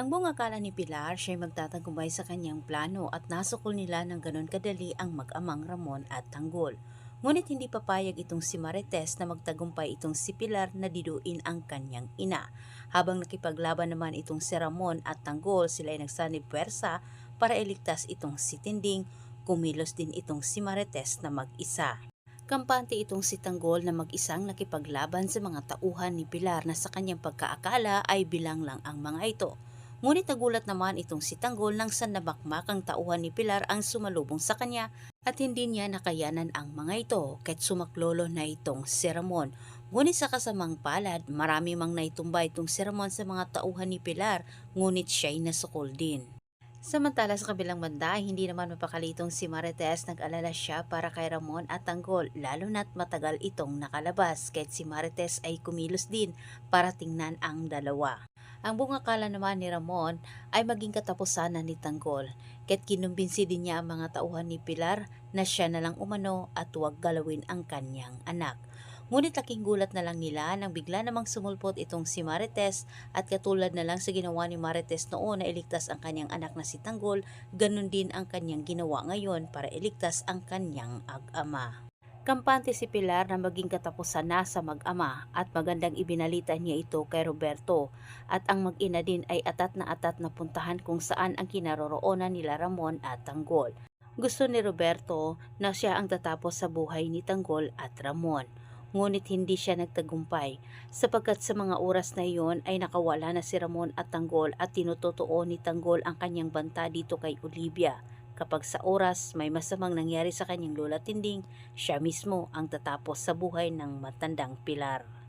Ang buong akala ni Pilar siya'y magtatagumpay sa kanyang plano at nasukol nila ng ganon kadali ang mag-amang Ramon at Tanggol. Ngunit hindi papayag itong si Marites na magtagumpay itong si Pilar na diduin ang kanyang ina. Habang nakipaglaban naman itong si Ramon at Tanggol, sila ay nagsanib puwersa para iligtas itong si Tinding, kumilos din itong si Marites na mag-isa. Kampante itong si Tanggol na mag-isang nakipaglaban sa mga tauhan ni Pilar na sa kanyang pagkaakala ay bilang lang ang mga ito. Ngunit nagulat naman itong si Tanggol nang sa nabakmakang tauhan ni Pilar ang sumalubong sa kanya at hindi niya nakayanan ang mga ito kahit sumaklolo na itong si Ramon. Ngunit sa kasamang palad, marami mang naitumba itong si Ramon sa mga tauhan ni Pilar, ngunit siya'y nasukol din. Samantala sa kabilang banda, hindi naman mapakalitong si Marites nag-alala siya para kay Ramon at Tanggol lalo na't matagal itong nakalabas kahit si Marites ay kumilos din para tingnan ang dalawa. Ang buong akala naman ni Ramon ay maging katapusan na ni Tanggol kahit kinumbinsi din niya ang mga tauhan ni Pilar na siya na lang umano at huwag galawin ang kanyang anak. Ngunit laking gulat na lang nila nang bigla namang sumulpot itong si Marites at katulad na lang sa ginawa ni Marites noon na iligtas ang kanyang anak na si Tanggol, ganun din ang kanyang ginawa ngayon para iligtas ang kanyang ag-ama. Kampante si Pilar na maging katapusan na sa mag-ama at magandang ibinalita niya ito kay Roberto at ang mag-ina din ay atat na atat na puntahan kung saan ang kinaroroonan nila Ramon at Tanggol. Gusto ni Roberto na siya ang tatapos sa buhay ni Tanggol at Ramon ngunit hindi siya nagtagumpay sapagkat sa mga oras na iyon ay nakawala na si Ramon at Tanggol at tinutotoo ni Tanggol ang kanyang banta dito kay Olivia. Kapag sa oras may masamang nangyari sa kanyang lola tinding, siya mismo ang tatapos sa buhay ng matandang pilar.